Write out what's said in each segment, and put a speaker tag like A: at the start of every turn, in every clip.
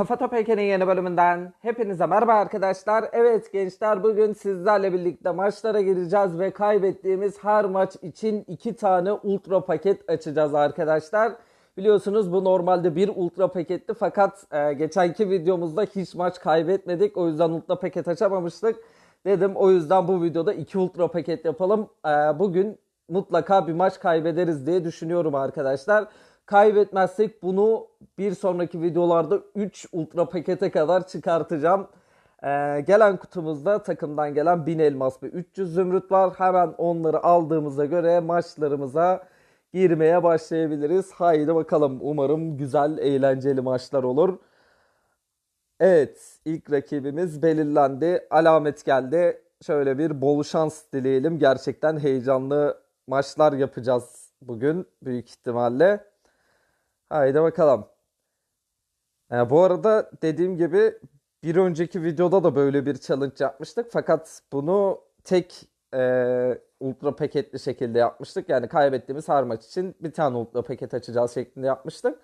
A: Kafa Top Eken'in yeni bölümünden hepinize merhaba arkadaşlar. Evet gençler bugün sizlerle birlikte maçlara gireceğiz ve kaybettiğimiz her maç için iki tane ultra paket açacağız arkadaşlar. Biliyorsunuz bu normalde bir ultra paketti fakat e, geçenki videomuzda hiç maç kaybetmedik. O yüzden ultra paket açamamıştık. Dedim o yüzden bu videoda iki ultra paket yapalım. E, bugün mutlaka bir maç kaybederiz diye düşünüyorum arkadaşlar. Kaybetmezsek bunu bir sonraki videolarda 3 ultra pakete kadar çıkartacağım. Ee, gelen kutumuzda takımdan gelen 1000 elmas ve 300 zümrüt var. Hemen onları aldığımıza göre maçlarımıza girmeye başlayabiliriz. Haydi bakalım. Umarım güzel, eğlenceli maçlar olur. Evet, ilk rakibimiz belirlendi. Alamet geldi. Şöyle bir bol şans dileyelim. Gerçekten heyecanlı maçlar yapacağız bugün büyük ihtimalle. Haydi bakalım. Ee, bu arada dediğim gibi bir önceki videoda da böyle bir challenge yapmıştık. Fakat bunu tek e, ultra paketli şekilde yapmıştık. Yani kaybettiğimiz her maç için bir tane ultra paket açacağız şeklinde yapmıştık.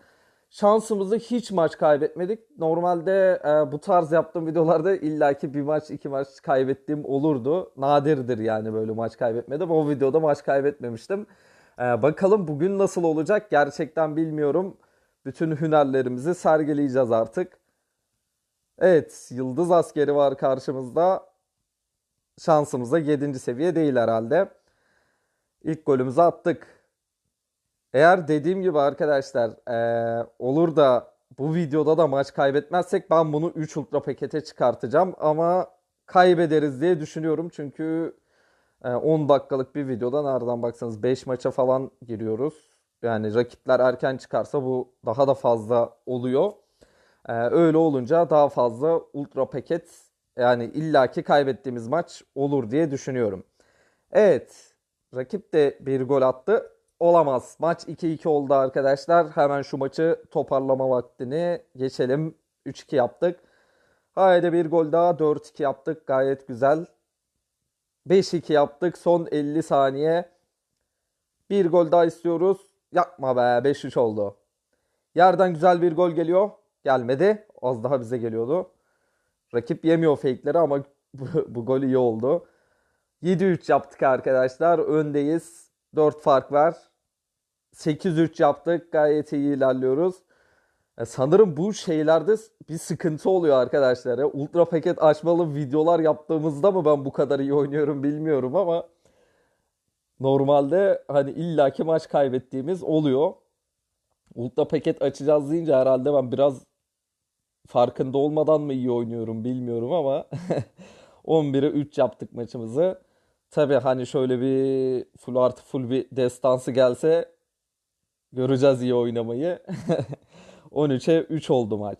A: Şansımızı hiç maç kaybetmedik. Normalde e, bu tarz yaptığım videolarda illaki bir maç iki maç kaybettiğim olurdu. Nadirdir yani böyle maç kaybetmedim. O videoda maç kaybetmemiştim. Ee, bakalım bugün nasıl olacak gerçekten bilmiyorum. Bütün hünerlerimizi sergileyeceğiz artık. Evet, Yıldız askeri var karşımızda. Şansımıza 7. seviye değil herhalde. İlk golümüzü attık. Eğer dediğim gibi arkadaşlar ee, olur da bu videoda da maç kaybetmezsek ben bunu 3 ultra pakete çıkartacağım. Ama kaybederiz diye düşünüyorum. Çünkü 10 ee, dakikalık bir videoda nereden baksanız 5 maça falan giriyoruz. Yani rakipler erken çıkarsa bu daha da fazla oluyor. Ee, öyle olunca daha fazla ultra paket yani illaki kaybettiğimiz maç olur diye düşünüyorum. Evet rakip de bir gol attı. Olamaz. Maç 2-2 oldu arkadaşlar. Hemen şu maçı toparlama vaktini geçelim. 3-2 yaptık. Haydi bir gol daha 4-2 yaptık. Gayet güzel. 5-2 yaptık. Son 50 saniye. Bir gol daha istiyoruz. Yapma be 5-3 oldu. Yerden güzel bir gol geliyor. Gelmedi. Az daha bize geliyordu. Rakip yemiyor fake'leri ama bu, bu gol iyi oldu. 7-3 yaptık arkadaşlar. Öndeyiz. 4 fark var. 8-3 yaptık. Gayet iyi ilerliyoruz. E, sanırım bu şeylerde bir sıkıntı oluyor arkadaşlar. Ya. Ultra paket açmalı videolar yaptığımızda mı ben bu kadar iyi oynuyorum bilmiyorum ama normalde hani illaki maç kaybettiğimiz oluyor. Ultra paket açacağız deyince herhalde ben biraz farkında olmadan mı iyi oynuyorum bilmiyorum ama 11'e 3 yaptık maçımızı. Tabi hani şöyle bir full artı full bir destansı gelse göreceğiz iyi oynamayı. 13'e 3 oldu maç.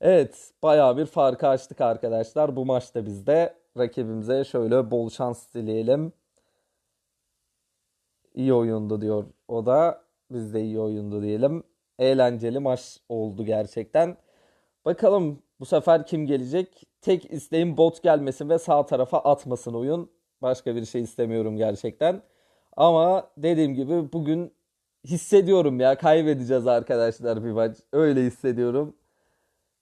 A: Evet bayağı bir farkı açtık arkadaşlar. Bu maçta biz de rakibimize şöyle bol şans dileyelim. İyi oyundu diyor o da. Biz de iyi oyundu diyelim. Eğlenceli maç oldu gerçekten. Bakalım bu sefer kim gelecek? Tek isteğim bot gelmesin ve sağ tarafa atmasın oyun. Başka bir şey istemiyorum gerçekten. Ama dediğim gibi bugün hissediyorum ya kaybedeceğiz arkadaşlar bir maç. Öyle hissediyorum.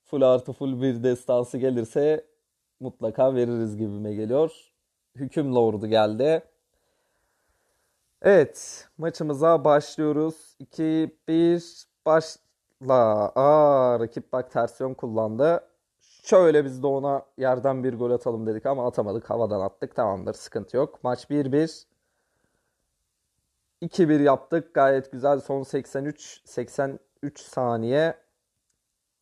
A: Full artı full bir destansı gelirse mutlaka veririz gibime geliyor. Hüküm Lord'u geldi. Evet maçımıza başlıyoruz. 2-1 başla. Aa rakip bak ters yön kullandı. Şöyle biz de ona yerden bir gol atalım dedik ama atamadık. Havadan attık. Tamamdır sıkıntı yok. Maç 1-1. 2-1 yaptık. Gayet güzel. Son 83 83 saniye.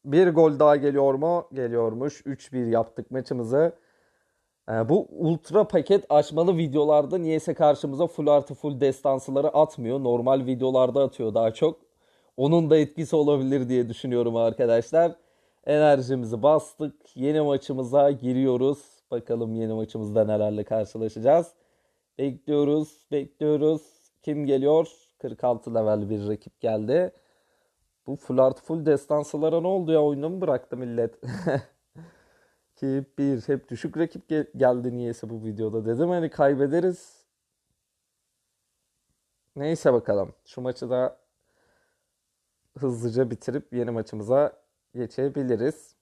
A: Bir gol daha geliyor mu? Geliyormuş. 3-1 yaptık maçımızı. Ee, bu ultra paket açmalı videolarda niyeyse karşımıza full artı full destansıları atmıyor. Normal videolarda atıyor daha çok. Onun da etkisi olabilir diye düşünüyorum arkadaşlar. Enerjimizi bastık. Yeni maçımıza giriyoruz. Bakalım yeni maçımızda nelerle karşılaşacağız. Bekliyoruz, bekliyoruz. Kim geliyor? 46 level bir rakip geldi. Bu full art full destansılara ne oldu ya? Oyunu mu bıraktı millet? Ki bir hep düşük rakip gel- geldi niyeyse bu videoda. Dedim hani kaybederiz. Neyse bakalım. Şu maçı da hızlıca bitirip yeni maçımıza geçebiliriz.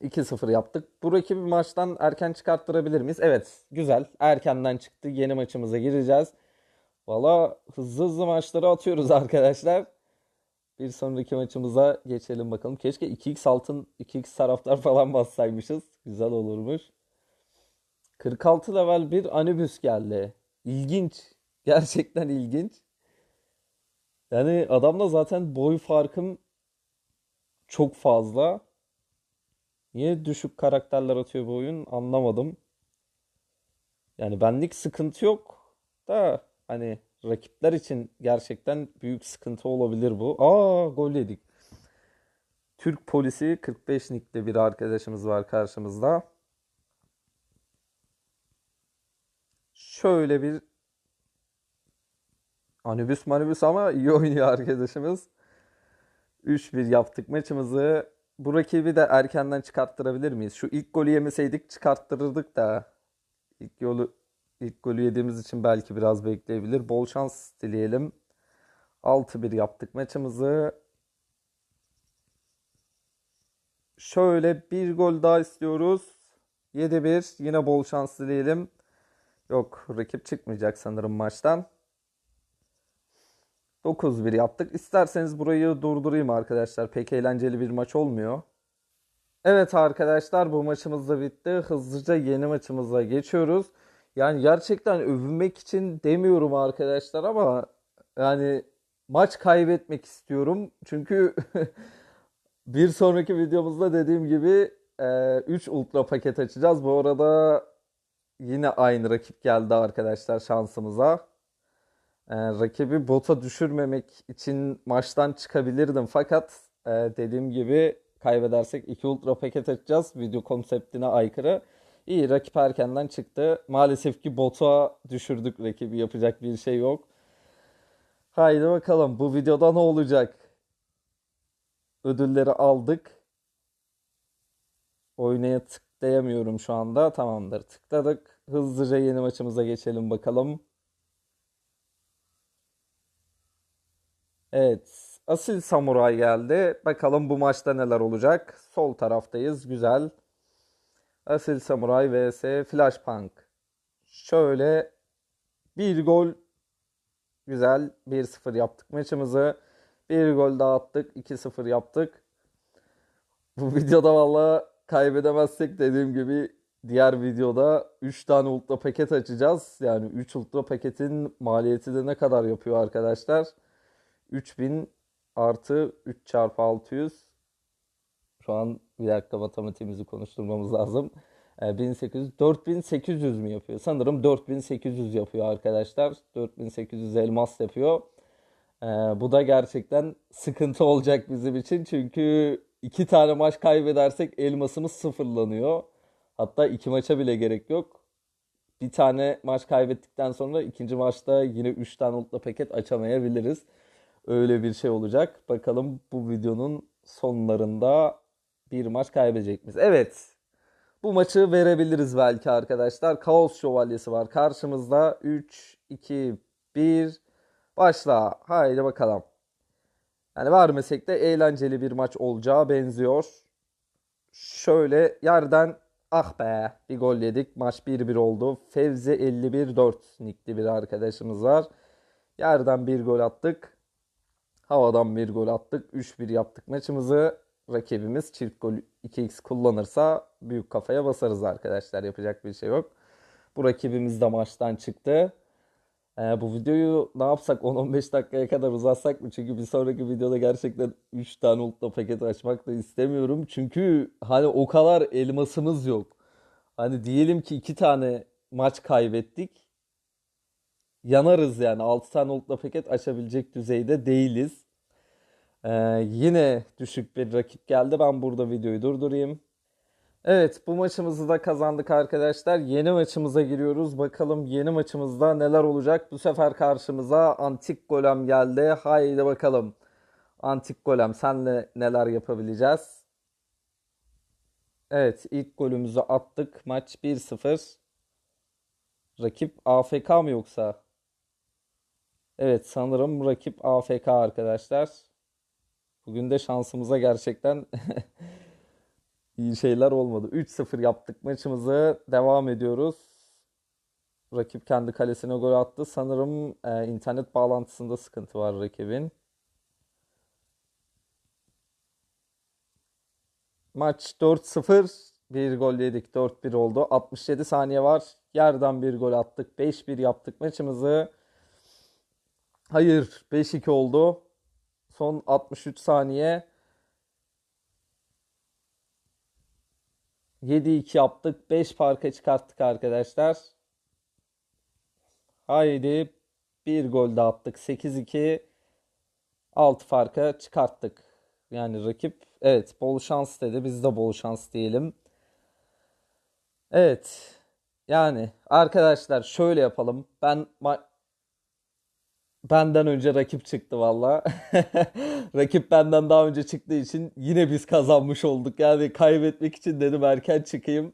A: 2-0 yaptık. Bu rakibi maçtan erken çıkarttırabilir miyiz? Evet, güzel. Erkenden çıktı. Yeni maçımıza gireceğiz. Valla hızlı hızlı maçları atıyoruz arkadaşlar. Bir sonraki maçımıza geçelim bakalım. Keşke 2x altın, 2x taraftar falan bassaymışız. Güzel olurmuş. 46 level bir Anubis geldi. İlginç. Gerçekten ilginç. Yani adamla zaten boy farkım çok fazla. Niye düşük karakterler atıyor bu oyun anlamadım. Yani benlik sıkıntı yok da hani rakipler için gerçekten büyük sıkıntı olabilir bu. Aa gol yedik. Türk polisi 45 nickli bir arkadaşımız var karşımızda. Şöyle bir Anubis manubis ama iyi oynuyor arkadaşımız. 3-1 yaptık maçımızı. Bu rakibi de erkenden çıkarttırabilir miyiz? Şu ilk golü yemeseydik çıkarttırırdık da. İlk yolu ilk golü yediğimiz için belki biraz bekleyebilir. Bol şans dileyelim. 6-1 yaptık maçımızı. Şöyle bir gol daha istiyoruz. 7-1 yine bol şans dileyelim. Yok rakip çıkmayacak sanırım maçtan. 9-1 yaptık. İsterseniz burayı durdurayım arkadaşlar. Pek eğlenceli bir maç olmuyor. Evet arkadaşlar bu maçımız da bitti. Hızlıca yeni maçımıza geçiyoruz. Yani gerçekten övünmek için demiyorum arkadaşlar ama yani maç kaybetmek istiyorum. Çünkü bir sonraki videomuzda dediğim gibi 3 ultra paket açacağız. Bu arada yine aynı rakip geldi arkadaşlar şansımıza. Ee, rakibi bota düşürmemek için maçtan çıkabilirdim. Fakat e, dediğim gibi kaybedersek 2 ultra paket açacağız. Video konseptine aykırı. İyi rakip erkenden çıktı. Maalesef ki bota düşürdük rakibi. Yapacak bir şey yok. Haydi bakalım bu videoda ne olacak? Ödülleri aldık. Oynaya tıklayamıyorum şu anda. Tamamdır tıkladık. Hızlıca yeni maçımıza geçelim bakalım. Evet. Asil Samuray geldi. Bakalım bu maçta neler olacak. Sol taraftayız. Güzel. Asil Samuray vs Flashpunk. Şöyle bir gol güzel 1-0 yaptık maçımızı. Bir gol daha attık. 2-0 yaptık. Bu videoda valla kaybedemezsek dediğim gibi diğer videoda 3 tane ultra paket açacağız. Yani 3 ultra paketin maliyeti de ne kadar yapıyor arkadaşlar? 3000 artı 3 çarpı 600 şu an bir dakika matematiğimizi konuşturmamız lazım. 1800 4800 mü yapıyor? Sanırım 4800 yapıyor arkadaşlar. 4800 elmas yapıyor. Ee, bu da gerçekten sıkıntı olacak bizim için. Çünkü iki tane maç kaybedersek elmasımız sıfırlanıyor. Hatta iki maça bile gerek yok. Bir tane maç kaybettikten sonra ikinci maçta yine 3 tane ultra paket açamayabiliriz. Öyle bir şey olacak. Bakalım bu videonun sonlarında bir maç kaybedecek? Evet. Bu maçı verebiliriz belki arkadaşlar. Kaos Şövalyesi var karşımızda. 3, 2, 1. Başla. Haydi bakalım. Yani vermesek de eğlenceli bir maç olacağı benziyor. Şöyle yerden ah be bir gol yedik. Maç 1-1 oldu. Fevzi 51-4 nickli bir arkadaşımız var. Yerden bir gol attık. Havadan bir gol attık. 3-1 yaptık maçımızı. Rakibimiz çift gol 2x kullanırsa büyük kafaya basarız arkadaşlar. Yapacak bir şey yok. Bu rakibimiz de maçtan çıktı. Ee, bu videoyu ne yapsak 10-15 dakikaya kadar uzatsak mı? Çünkü bir sonraki videoda gerçekten 3 tane ultra paket açmak da istemiyorum. Çünkü hani o kadar elmasımız yok. Hani diyelim ki 2 tane maç kaybettik. Yanarız yani 6 tane ultra paket açabilecek düzeyde değiliz. Ee, yine düşük bir rakip geldi. Ben burada videoyu durdurayım. Evet bu maçımızı da kazandık arkadaşlar. Yeni maçımıza giriyoruz. Bakalım yeni maçımızda neler olacak. Bu sefer karşımıza Antik Golem geldi. Haydi bakalım. Antik Golem senle neler yapabileceğiz? Evet ilk golümüzü attık. Maç 1-0. Rakip AFK mı yoksa? Evet sanırım rakip AFK arkadaşlar. Bugün de şansımıza gerçekten iyi şeyler olmadı. 3-0 yaptık maçımızı. Devam ediyoruz. Rakip kendi kalesine gol attı. Sanırım e, internet bağlantısında sıkıntı var rakibin. Maç 4-0. Bir gol yedik. 4-1 oldu. 67 saniye var. Yerden bir gol attık. 5-1 yaptık maçımızı. Hayır 5-2 oldu. Son 63 saniye. 7-2 yaptık. 5 farka çıkarttık arkadaşlar. Haydi bir gol daha attık. 8-2 6 farka çıkarttık. Yani rakip evet bol şans dedi. Biz de bol şans diyelim. Evet. Yani arkadaşlar şöyle yapalım. Ben ma- benden önce rakip çıktı valla. Rakip benden daha önce çıktığı için yine biz kazanmış olduk. Yani kaybetmek için dedim erken çıkayım.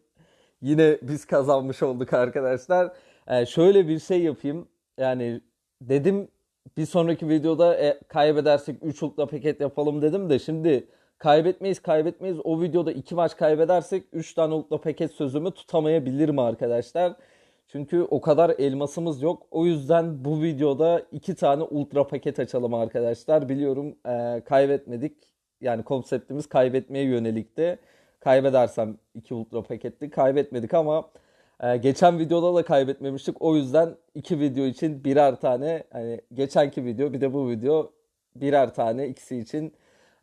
A: Yine biz kazanmış olduk arkadaşlar. Ee, şöyle bir şey yapayım. Yani dedim bir sonraki videoda e, kaybedersek 3 ultra paket yapalım dedim de şimdi kaybetmeyiz kaybetmeyiz. O videoda 2 maç kaybedersek 3 tane ultra paket sözümü tutamayabilirim arkadaşlar. Çünkü o kadar elmasımız yok. O yüzden bu videoda 2 tane ultra paket açalım arkadaşlar. Biliyorum e, kaybetmedik. Yani konseptimiz kaybetmeye yönelikti. Kaybedersem 2 ultra paketti. Kaybetmedik ama ee, geçen videoda da kaybetmemiştik. O yüzden iki video için birer tane hani geçenki video bir de bu video birer tane ikisi için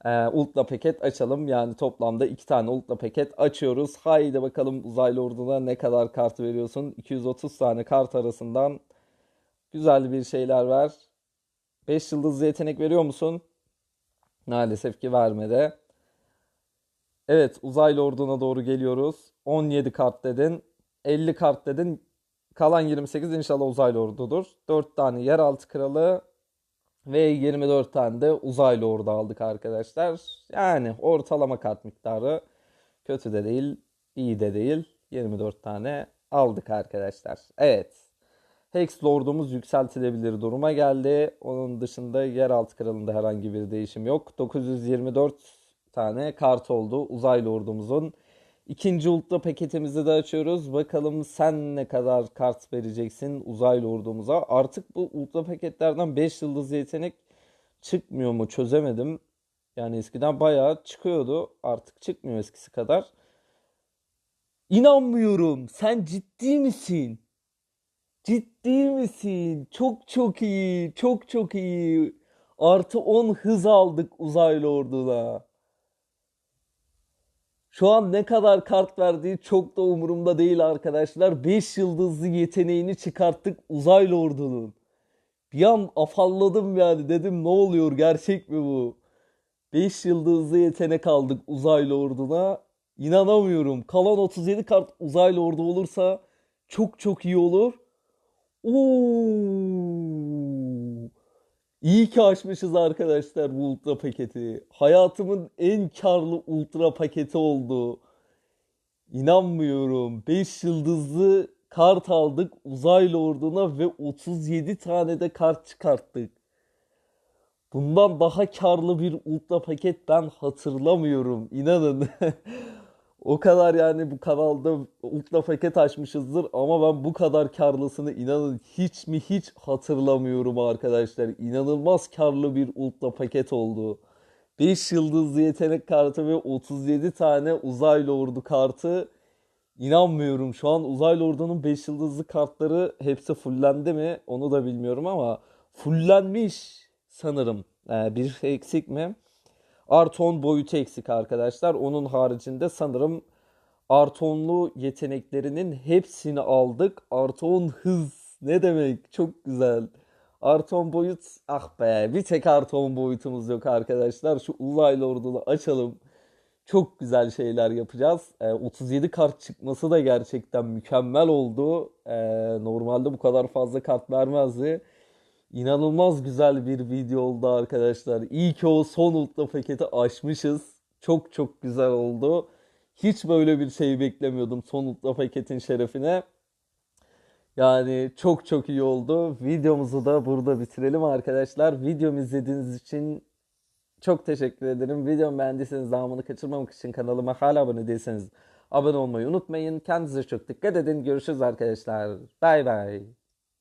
A: e, ultra paket açalım. Yani toplamda iki tane ultra paket açıyoruz. Haydi bakalım uzaylı orduna ne kadar kart veriyorsun? 230 tane kart arasından güzel bir şeyler ver. 5 yıldızlı yetenek veriyor musun? Maalesef ki vermedi. Evet uzaylı orduna doğru geliyoruz. 17 kart dedin. 50 kart dedin. Kalan 28 inşallah uzaylı ordudur. 4 tane yeraltı kralı ve 24 tane de uzaylı ordu aldık arkadaşlar. Yani ortalama kart miktarı kötü de değil, iyi de değil. 24 tane aldık arkadaşlar. Evet. Hex Lord'umuz yükseltilebilir duruma geldi. Onun dışında yeraltı kralında herhangi bir değişim yok. 924 tane kart oldu uzaylı ordumuzun. İkinci ultra paketimizi de açıyoruz. Bakalım sen ne kadar kart vereceksin uzaylı ordumuza. Artık bu ultra paketlerden 5 yıldız yetenek çıkmıyor mu çözemedim. Yani eskiden bayağı çıkıyordu. Artık çıkmıyor eskisi kadar. İnanmıyorum. Sen ciddi misin? Ciddi misin? Çok çok iyi. Çok çok iyi. Artı 10 hız aldık uzaylı orduna. Şu an ne kadar kart verdiği çok da umurumda değil arkadaşlar. 5 yıldızlı yeteneğini çıkarttık uzaylı ordunun. Bir an afalladım yani dedim ne oluyor gerçek mi bu? 5 yıldızlı yetenek aldık uzaylı orduna. İnanamıyorum. Kalan 37 kart uzaylı ordu olursa çok çok iyi olur. Oo. İyi ki açmışız arkadaşlar bu ultra paketi. Hayatımın en karlı ultra paketi oldu. İnanmıyorum. 5 yıldızlı kart aldık uzaylı orduna ve 37 tane de kart çıkarttık. Bundan daha karlı bir ultra paket ben hatırlamıyorum. İnanın. O kadar yani bu kanalda ultra paket açmışızdır ama ben bu kadar karlısını inanın hiç mi hiç hatırlamıyorum arkadaşlar. İnanılmaz karlı bir ultra paket oldu. 5 yıldızlı yetenek kartı ve 37 tane uzaylı ordu kartı. İnanmıyorum şu an uzaylı ordunun 5 yıldızlı kartları hepsi fullendi mi onu da bilmiyorum ama fullenmiş sanırım. Ee, bir şey eksik mi? Artı 10 boyutu eksik arkadaşlar. Onun haricinde sanırım artı 10'lu yeteneklerinin hepsini aldık. Artı 10 hız ne demek? Çok güzel. Artı 10 boyut ah be bir tek artı 10 boyutumuz yok arkadaşlar. Şu uzaylı ordunu açalım. Çok güzel şeyler yapacağız. E, 37 kart çıkması da gerçekten mükemmel oldu. E, normalde bu kadar fazla kart vermezdi. İnanılmaz güzel bir video oldu arkadaşlar. İyi ki o son ultra paketi açmışız. Çok çok güzel oldu. Hiç böyle bir şey beklemiyordum son ultra paketin şerefine. Yani çok çok iyi oldu. Videomuzu da burada bitirelim arkadaşlar. Videomu izlediğiniz için Çok teşekkür ederim. Videomu beğendiyseniz devamını kaçırmamak için kanalıma hala abone değilseniz abone olmayı unutmayın. Kendinize çok dikkat edin. Görüşürüz arkadaşlar. Bay bay.